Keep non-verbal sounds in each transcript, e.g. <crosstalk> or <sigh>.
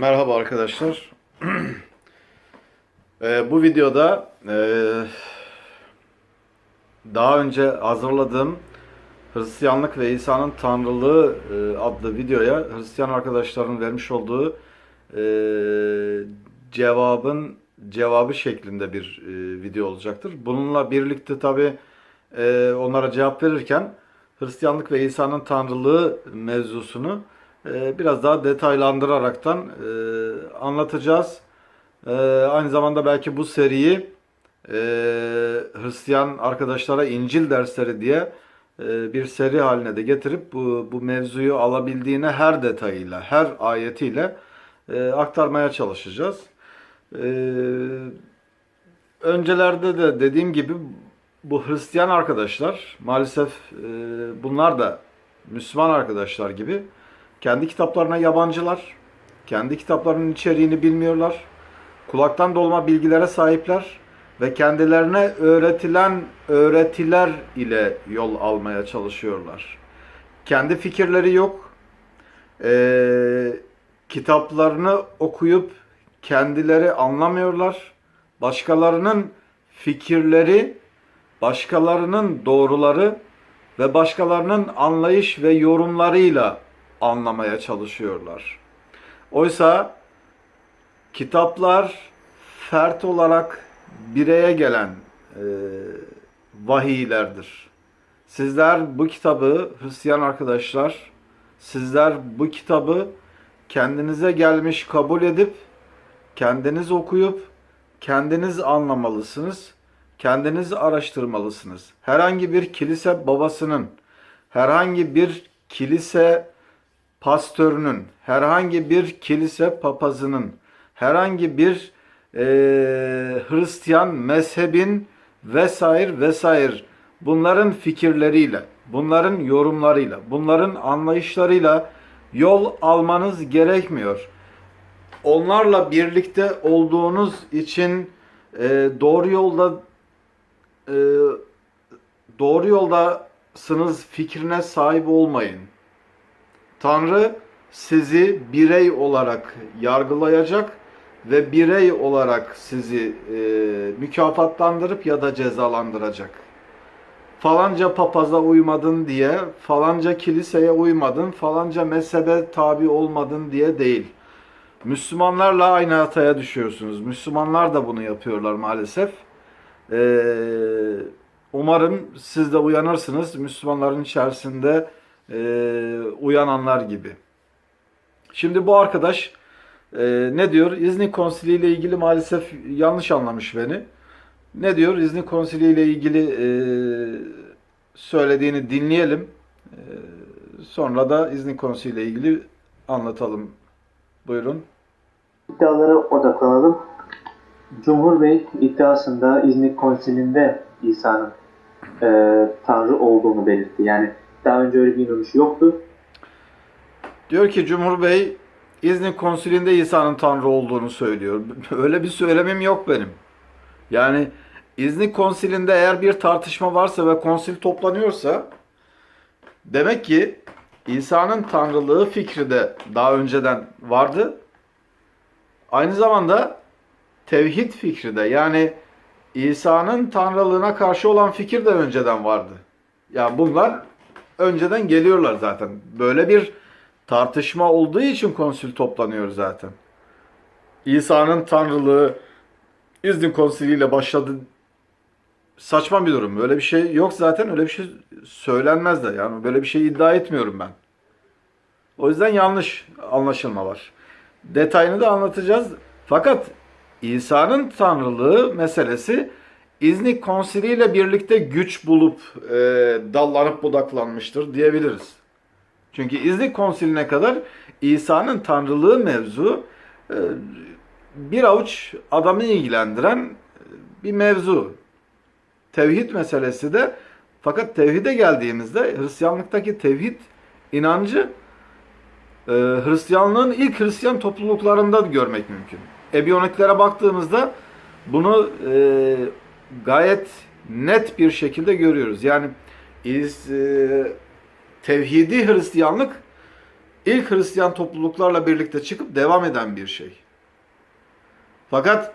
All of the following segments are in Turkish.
Merhaba arkadaşlar. <clears throat> Ee, bu videoda ee, daha önce hazırladığım Hristiyanlık ve İsa'nın Tanrılığı ee, adlı videoya Hristiyan arkadaşların vermiş olduğu ee, cevabın cevabı şeklinde bir ee, video olacaktır. Bununla birlikte tabi onlara cevap verirken Hristiyanlık ve İsa'nın Tanrılığı mevzusunu biraz daha detaylandıraraktan e, anlatacağız. Ee, aynı zamanda belki bu seriyi e, Hristiyan arkadaşlara İncil dersleri diye e, bir seri haline de getirip bu, bu mevzuyu alabildiğine her detayıyla, her ayetiyle aktarmaya çalışacağız. E, öncelerde de dediğim gibi bu Hristiyan arkadaşlar maalesef bunlar da Müslüman arkadaşlar gibi kendi kitaplarına yabancılar, kendi kitaplarının içeriğini bilmiyorlar, kulaktan dolma bilgilere sahipler ve kendilerine öğretilen öğretiler ile yol almaya çalışıyorlar. Kendi fikirleri yok, ee, kitaplarını okuyup kendileri anlamıyorlar, başkalarının fikirleri, başkalarının doğruları ve başkalarının anlayış ve yorumlarıyla anlamaya çalışıyorlar. Oysa kitaplar fert olarak bireye gelen e, vahiylerdir. Sizler bu kitabı Hristiyan arkadaşlar, sizler bu kitabı kendinize gelmiş kabul edip kendiniz okuyup kendiniz anlamalısınız. Kendiniz araştırmalısınız. Herhangi bir kilise babasının, herhangi bir kilise pastörünün, herhangi bir kilise papazının, herhangi bir e, Hristiyan mezhebin vesaire vesaire bunların fikirleriyle, bunların yorumlarıyla, bunların anlayışlarıyla yol almanız gerekmiyor. Onlarla birlikte olduğunuz için e, doğru yolda e, doğru yoldasınız fikrine sahip olmayın. Tanrı sizi birey olarak yargılayacak ve birey olarak sizi e, mükafatlandırıp ya da cezalandıracak. Falanca papaza uymadın diye, falanca kiliseye uymadın, falanca mezhebe tabi olmadın diye değil. Müslümanlarla aynı hataya düşüyorsunuz. Müslümanlar da bunu yapıyorlar maalesef. Ee, umarım siz de uyanırsınız. Müslümanların içerisinde e, uyananlar gibi. Şimdi bu arkadaş e, ne diyor? İznik Konsili ile ilgili maalesef yanlış anlamış beni. Ne diyor? İznik Konsili ile ilgili e, söylediğini dinleyelim. E, sonra da İznik Konsili ile ilgili anlatalım. Buyurun. İddialara odaklanalım. Cumhur Bey iddiasında İznik Konsili'nde İsa'nın e, Tanrı olduğunu belirtti. Yani daha önce öyle bir inanış yoktu. Diyor ki Cumhur Bey İznik Konsili'nde İsa'nın Tanrı olduğunu söylüyor. <laughs> Öyle bir söylemim yok benim. Yani İznik Konsili'nde eğer bir tartışma varsa ve konsil toplanıyorsa demek ki İsa'nın tanrılığı fikri de daha önceden vardı. Aynı zamanda tevhid fikri de yani İsa'nın tanrılığına karşı olan fikir de önceden vardı. Yani bunlar önceden geliyorlar zaten. Böyle bir tartışma olduğu için konsül toplanıyor zaten. İsa'nın tanrılığı İznik Konsili ile başladı. Saçma bir durum. Öyle bir şey yok zaten. Öyle bir şey söylenmez de. Yani böyle bir şey iddia etmiyorum ben. O yüzden yanlış anlaşılma var. Detayını da anlatacağız. Fakat İsa'nın tanrılığı meselesi İznik Konsili ile birlikte güç bulup e, dallanıp budaklanmıştır diyebiliriz. Çünkü İznik Konsili'ne kadar İsa'nın tanrılığı mevzu e, bir avuç adamı ilgilendiren e, bir mevzu. Tevhid meselesi de fakat tevhide geldiğimizde Hristiyanlıktaki tevhid inancı e, Hristiyanlığın ilk Hristiyan topluluklarında görmek mümkün. Ebiyonitlere baktığımızda bunu e, gayet net bir şekilde görüyoruz. Yani iz, e, tevhidi Hristiyanlık ilk Hristiyan topluluklarla birlikte çıkıp devam eden bir şey. Fakat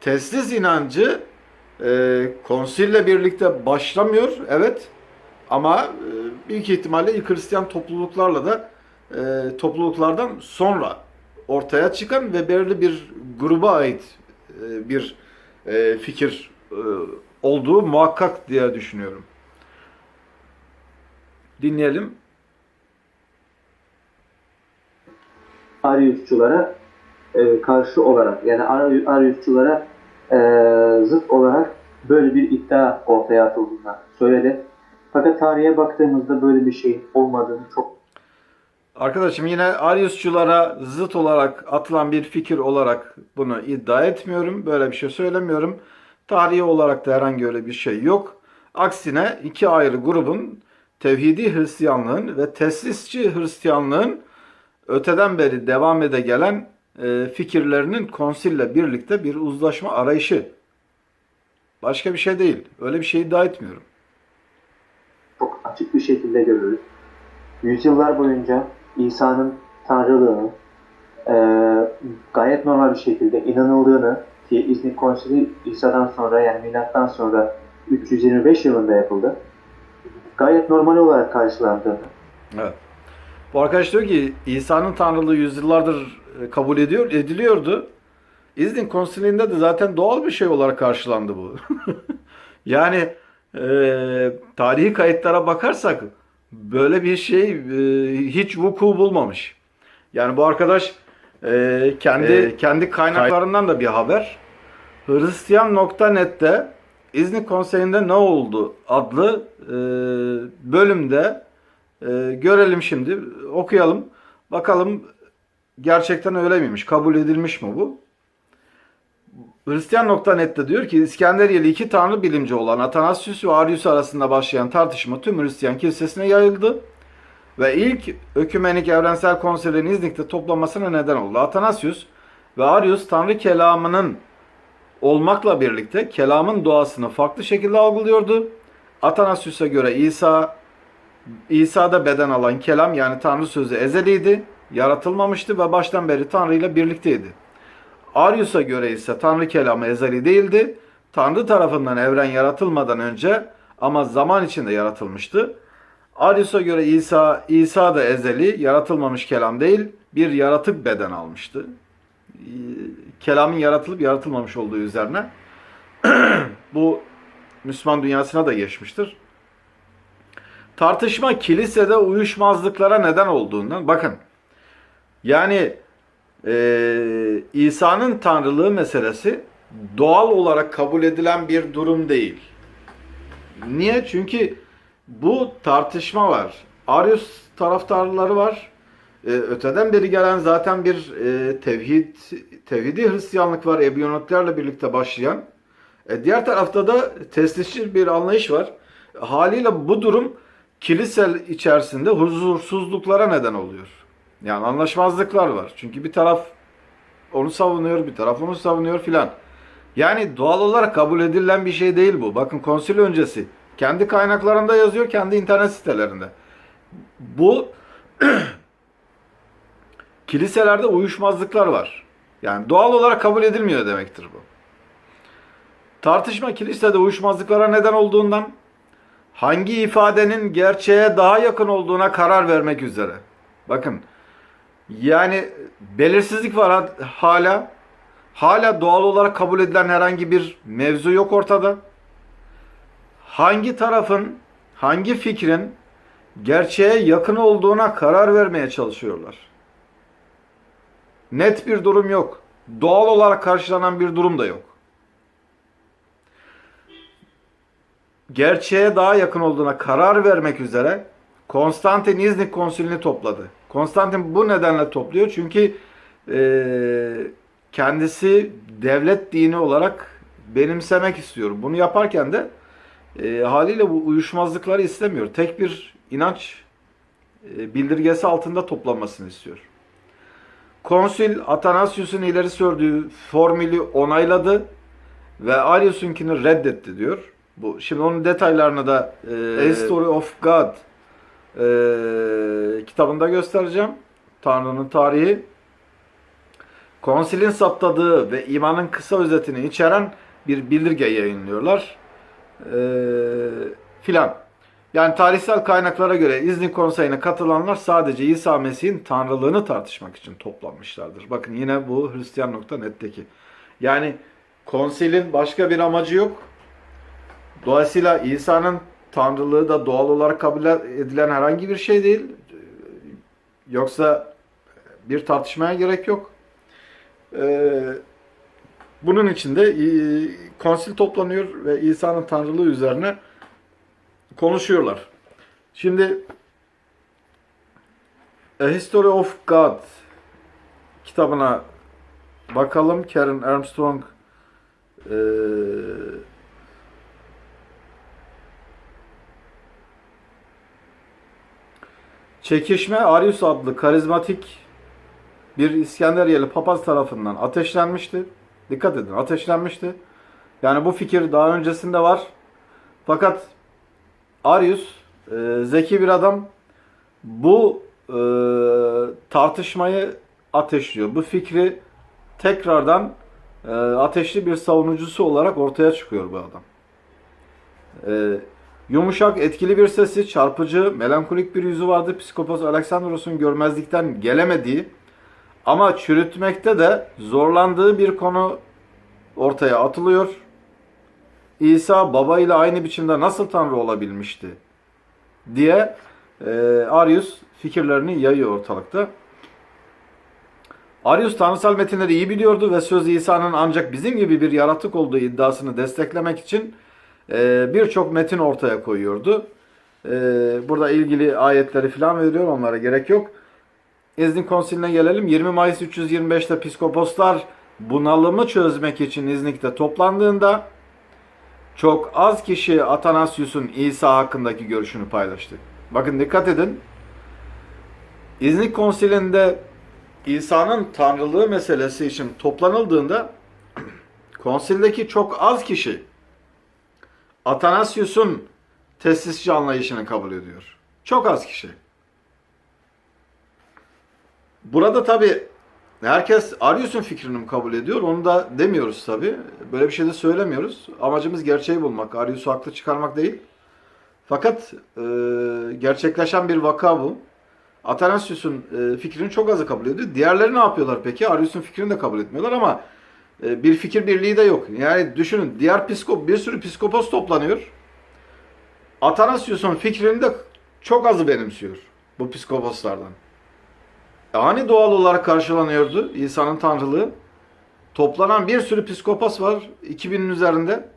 teslis inancı e, konsille birlikte başlamıyor, evet. Ama e, büyük ihtimalle ilk Hristiyan topluluklarla da e, topluluklardan sonra ortaya çıkan ve belirli bir gruba ait e, bir e, fikir olduğu muhakkak diye düşünüyorum. Dinleyelim. Ariusçulara e, karşı olarak yani Ari- Ariusçulara e, zıt olarak böyle bir iddia ortaya atıldığını söyledi. Fakat tarihe baktığımızda böyle bir şey olmadığını çok Arkadaşım yine Ariusçulara zıt olarak atılan bir fikir olarak bunu iddia etmiyorum. Böyle bir şey söylemiyorum. Tarihi olarak da herhangi öyle bir şey yok. Aksine iki ayrı grubun tevhidi Hristiyanlığın ve teslisçi Hristiyanlığın öteden beri devam ede gelen e, fikirlerinin konsille birlikte bir uzlaşma arayışı. Başka bir şey değil. Öyle bir şey iddia etmiyorum. çok açık bir şekilde görürüz. Yüzyıllar boyunca İsa'nın tanrılığını e, gayet normal bir şekilde inanıldığını ki İznik Konsili İsa'dan sonra yani milattan sonra 325 yılında yapıldı. Gayet normal olarak karşılandığını Evet. Bu arkadaş diyor ki İsa'nın tanrılığı yüzyıllardır e, kabul ediyor, ediliyordu. İznik konsilinde de zaten doğal bir şey olarak karşılandı bu. <laughs> yani e, tarihi kayıtlara bakarsak böyle bir şey e, hiç vuku bulmamış. Yani bu arkadaş e, kendi kendi kaynaklarından da bir haber. Hristiyan.net'te İznik Konseyi'nde ne oldu adlı e, bölümde e, görelim şimdi, okuyalım. Bakalım gerçekten öyle miymiş, kabul edilmiş mi bu? Hristiyan.net'te diyor ki İskenderiyeli iki tanrı bilimci olan Atanasius ve Arius arasında başlayan tartışma tüm Hristiyan kilisesine yayıldı ve ilk Ökümenik Evrensel Konsey'in İznik'te toplamasına neden oldu. Atanasius ve Arius tanrı kelamının olmakla birlikte kelamın doğasını farklı şekilde algılıyordu. Atanasius'a göre İsa İsa'da beden alan kelam yani Tanrı sözü ezeliydi, yaratılmamıştı ve baştan beri Tanrı ile birlikteydi. Arius'a göre ise Tanrı kelamı ezeli değildi. Tanrı tarafından evren yaratılmadan önce ama zaman içinde yaratılmıştı. Arius'a göre İsa, İsa da ezeli, yaratılmamış kelam değil, bir yaratık beden almıştı. Ee, Kelamın yaratılıp yaratılmamış olduğu üzerine. <clears throat> Bu Müslüman dünyasına da geçmiştir. Tartışma kilisede uyuşmazlıklara neden olduğundan bakın yani e, İsa'nın tanrılığı meselesi doğal olarak kabul edilen bir durum değil. Niye? Çünkü bu tartışma var. Arius taraftarları var. E, öteden beri gelen zaten bir e, tevhid tevhidi Hristiyanlık var. Ebiyonotlarla birlikte başlayan. E, diğer tarafta da teslisçi bir anlayış var. Haliyle bu durum kilise içerisinde huzursuzluklara neden oluyor. Yani anlaşmazlıklar var. Çünkü bir taraf onu savunuyor, bir taraf onu savunuyor filan. Yani doğal olarak kabul edilen bir şey değil bu. Bakın konsil öncesi. Kendi kaynaklarında yazıyor, kendi internet sitelerinde. Bu <clears throat> kiliselerde uyuşmazlıklar var. Yani doğal olarak kabul edilmiyor demektir bu. Tartışma kilisede uyuşmazlıklara neden olduğundan hangi ifadenin gerçeğe daha yakın olduğuna karar vermek üzere. Bakın yani belirsizlik var ha- hala. Hala doğal olarak kabul edilen herhangi bir mevzu yok ortada. Hangi tarafın, hangi fikrin gerçeğe yakın olduğuna karar vermeye çalışıyorlar. Net bir durum yok. Doğal olarak karşılanan bir durum da yok. gerçeğe daha yakın olduğuna karar vermek üzere Konstantin İznik Konsülünü topladı. Konstantin bu nedenle topluyor çünkü e, kendisi devlet dini olarak benimsemek istiyor. Bunu yaparken de e, haliyle bu uyuşmazlıkları istemiyor. Tek bir inanç e, bildirgesi altında toplanmasını istiyor. Konsül Atanasius'un ileri sürdüğü formülü onayladı ve Arius'unkini reddetti diyor. Bu şimdi onun detaylarını da e, A Story of God e, kitabında göstereceğim. Tanrı'nın tarihi konsilin saptadığı ve imanın kısa özetini içeren bir bildirge yayınlıyorlar. Ee, filan. Yani tarihsel kaynaklara göre İznik Konseyi'ne katılanlar sadece İsa Mesih'in tanrılığını tartışmak için toplanmışlardır. Bakın yine bu Hristiyan.net'teki. Yani konsilin başka bir amacı yok. Dolayısıyla İsa'nın tanrılığı da doğal olarak kabul edilen herhangi bir şey değil. Yoksa bir tartışmaya gerek yok. Ee, bunun için de e, konsil toplanıyor ve İsa'nın tanrılığı üzerine konuşuyorlar. Şimdi A History of God kitabına bakalım. Karen Armstrong eee Çekişme Arius adlı karizmatik bir İskenderiyeli papaz tarafından ateşlenmişti. Dikkat edin ateşlenmişti. Yani bu fikir daha öncesinde var. Fakat Arius e, zeki bir adam bu e, tartışmayı ateşliyor. Bu fikri tekrardan e, ateşli bir savunucusu olarak ortaya çıkıyor bu adam. E, yumuşak, etkili bir sesi, çarpıcı, melankolik bir yüzü vardı. Psikopat Alexandros'un görmezlikten gelemediği ama çürütmekte de zorlandığı bir konu ortaya atılıyor. İsa baba ile aynı biçimde nasıl Tanrı olabilmişti diye e, Arius fikirlerini yayıyor ortalıkta. Arius tanrısal metinleri iyi biliyordu ve söz İsa'nın ancak bizim gibi bir yaratık olduğu iddiasını desteklemek için e, birçok metin ortaya koyuyordu. E, burada ilgili ayetleri falan veriyor onlara gerek yok. İznik konsiline gelelim. 20 Mayıs 325'te piskoposlar bunalımı çözmek için İznik'te toplandığında çok az kişi Atanasius'un İsa hakkındaki görüşünü paylaştı. Bakın dikkat edin. İznik konsilinde İsa'nın tanrılığı meselesi için toplanıldığında konsildeki çok az kişi Atanasius'un teslisçi anlayışını kabul ediyor. Çok az kişi. Burada tabi herkes Arius'un fikrini mi kabul ediyor? Onu da demiyoruz tabi. Böyle bir şey de söylemiyoruz. Amacımız gerçeği bulmak. Arius'u haklı çıkarmak değil. Fakat e, gerçekleşen bir vaka bu. Atanasius'un e, fikrini çok azı kabul ediyor. Diğerleri ne yapıyorlar peki? Arius'un fikrini de kabul etmiyorlar ama e, bir fikir birliği de yok. Yani düşünün diğer psikop bir sürü psikopos toplanıyor. Atanasius'un fikrini de çok azı benimsiyor bu psikoposlardan. Hani doğal olarak karşılanıyordu İsa'nın tanrılığı? Toplanan bir sürü psikopos var. 2000'in üzerinde.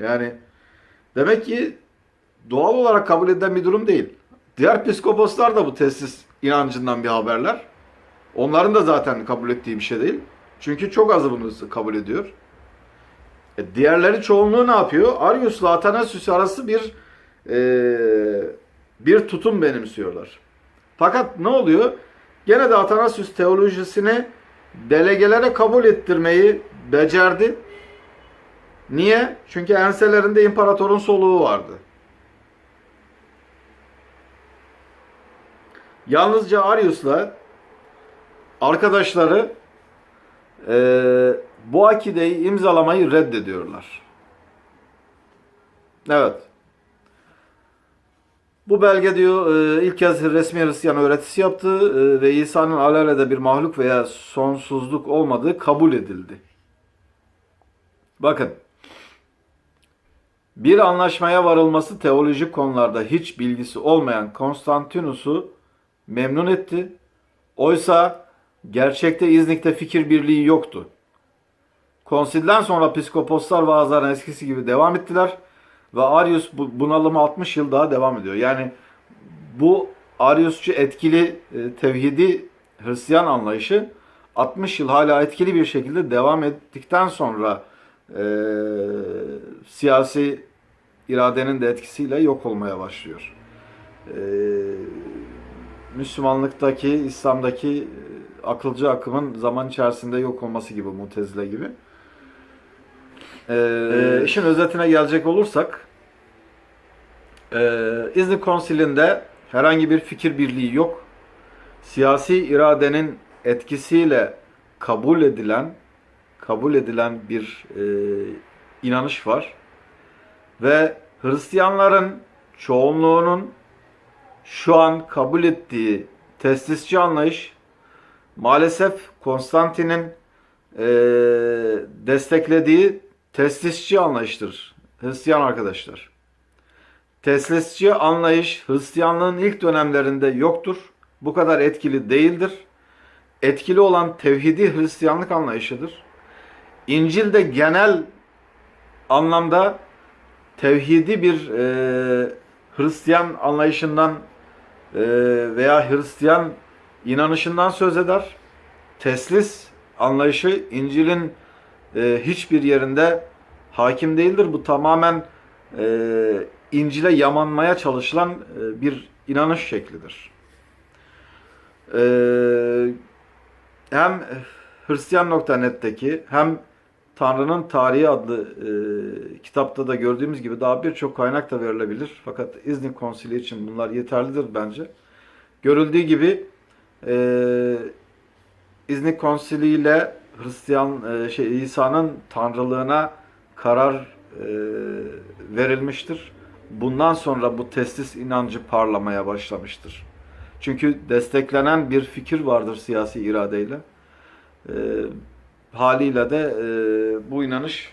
Yani demek ki doğal olarak kabul edilen bir durum değil. Diğer psikoposlar da bu tesis inancından bir haberler. Onların da zaten kabul ettiği bir şey değil. Çünkü çok azı bunu kabul ediyor. E, diğerleri çoğunluğu ne yapıyor? Arius'la Athanasius arası bir e, bir tutum benimsiyorlar. Fakat ne oluyor? Gene de Athanasius teolojisini delegelere kabul ettirmeyi becerdi. Niye? Çünkü enselerinde imparatorun soluğu vardı. Yalnızca Arius'la arkadaşları eee, bu akideyi imzalamayı reddediyorlar. Evet. Bu belge diyor e, ilk kez resmi Hristiyan öğretisi yaptı e, ve İsa'nın alelade bir mahluk veya sonsuzluk olmadığı kabul edildi. Bakın. Bir anlaşmaya varılması teolojik konularda hiç bilgisi olmayan Konstantinus'u memnun etti. Oysa gerçekte İznik'te fikir birliği yoktu. Konsilden sonra psikoposlar vaazlarına eskisi gibi devam ettiler ve Arius bu bunalımı 60 yıl daha devam ediyor. Yani bu Ariusçu etkili e, tevhidi Hristiyan anlayışı 60 yıl hala etkili bir şekilde devam ettikten sonra e, siyasi iradenin de etkisiyle yok olmaya başlıyor. E, Müslümanlıktaki, İslam'daki e, akılcı akımın zaman içerisinde yok olması gibi, mutezile gibi. Ee, işin özetine gelecek olursak, e, İznik Konsili'nde herhangi bir fikir birliği yok. Siyasi iradenin etkisiyle kabul edilen kabul edilen bir e, inanış var ve Hristiyanların çoğunluğunun şu an kabul ettiği testisçi anlayış maalesef Konstantin'in e, desteklediği testisçi anlayıştır Hristiyan arkadaşlar. Teslisçi anlayış Hristiyanlığın ilk dönemlerinde yoktur. Bu kadar etkili değildir. Etkili olan tevhidi Hristiyanlık anlayışıdır. İncil de genel anlamda tevhidi bir e, Hristiyan anlayışından e, veya Hristiyan inanışından söz eder. Teslis anlayışı İncil'in e, hiçbir yerinde hakim değildir. Bu tamamen e, İncil'e yamanmaya çalışılan e, bir inanış şeklidir. E, hem Hristiyan.net'teki hem Tanrı'nın Tarihi adlı e, kitapta da gördüğümüz gibi daha birçok kaynak da verilebilir. Fakat İznik Konsili için bunlar yeterlidir bence. Görüldüğü gibi e, İznik Konsili ile Hristiyan e, şey İsa'nın tanrılığına karar e, verilmiştir. Bundan sonra bu testis inancı parlamaya başlamıştır. Çünkü desteklenen bir fikir vardır siyasi iradeyle. E, haliyle de bu inanış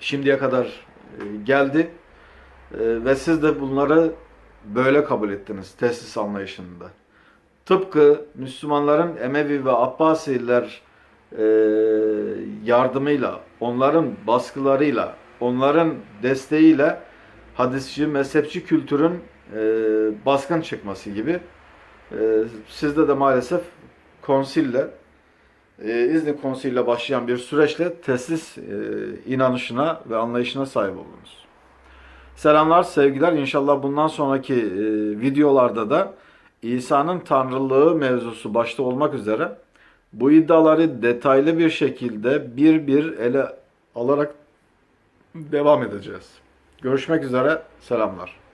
şimdiye kadar geldi ve siz de bunları böyle kabul ettiniz testis anlayışında. Tıpkı Müslümanların Emevi ve Abbasiler e, yardımıyla, onların baskılarıyla, onların desteğiyle hadisçi, mezhepçi kültürün e, baskın çıkması gibi e, sizde de maalesef konsille e, İznik konsiliyle başlayan bir süreçle teslis e, inanışına ve anlayışına sahip oldunuz. Selamlar, sevgiler. İnşallah bundan sonraki e, videolarda da İsa'nın tanrılığı mevzusu başta olmak üzere bu iddiaları detaylı bir şekilde bir bir ele alarak devam edeceğiz. Görüşmek üzere, selamlar.